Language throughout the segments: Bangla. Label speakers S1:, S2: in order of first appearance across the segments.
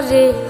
S1: fazer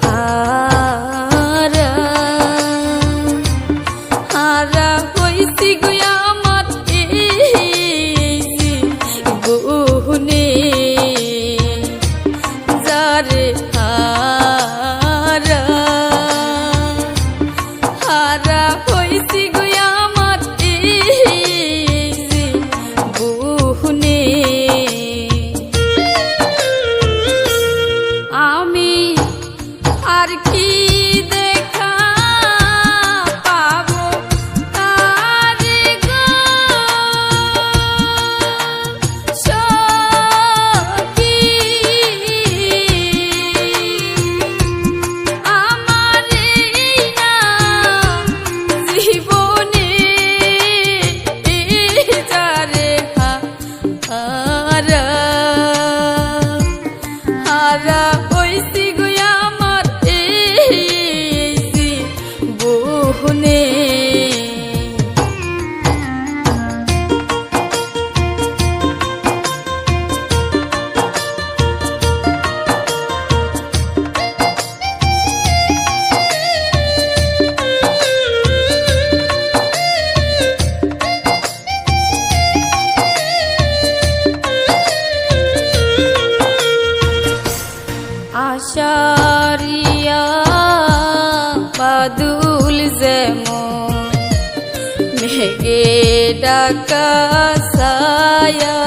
S1: সারিয়া বাদুল যেমন। মেঘে ডাকা সায়া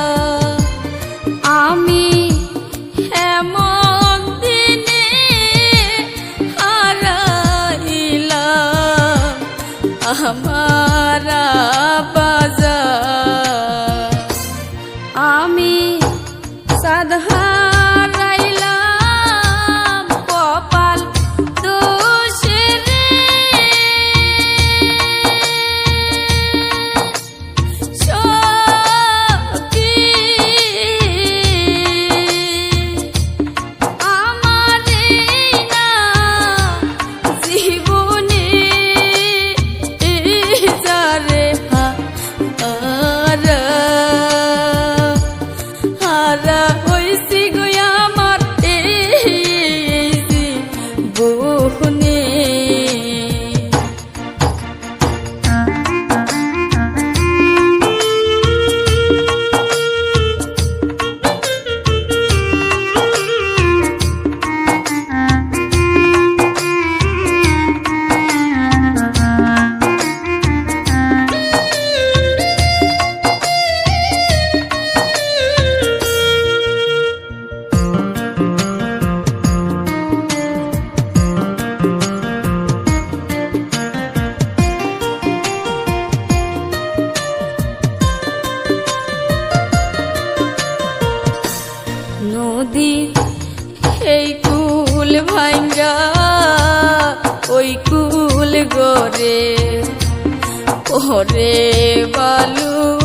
S1: নদীর এই কুল ভাঙ্গা ওই কুল গরে ওরে বালু